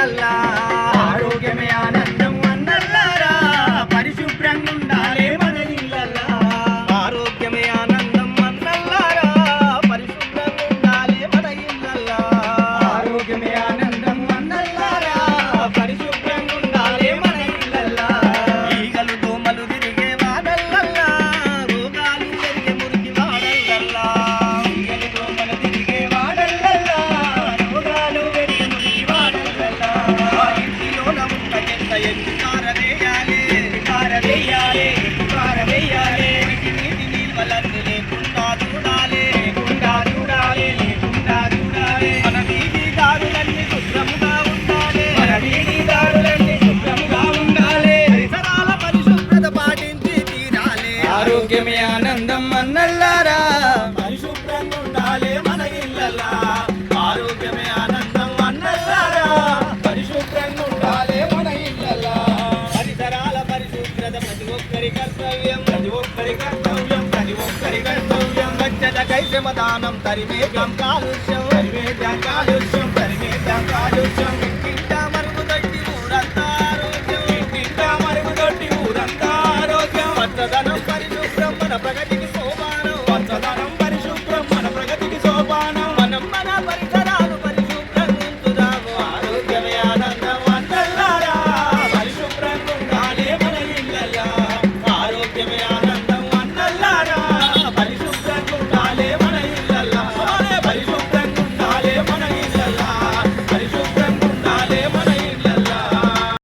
la la నిత్యమే ఆనందం అన్నల్లారా పరిశుభ్రంగా ఉండాలి మన ఇళ్ళలా ఆరోగ్యమే ఆనందం అన్నల్లారా పరిశుభ్రంగా ఉండాలి మన ఇళ్ళలా పరిసరాల పరిశుభ్రత ప్రతి ఒక్కరి కర్తవ్యం ప్రతి ఒక్కరి కర్తవ్యం ప్రతి ఒక్కరి కర్తవ్యం. వచ్చదకై శ్రమదానం తరివేగం కాలుష్యం కాలుష్యం.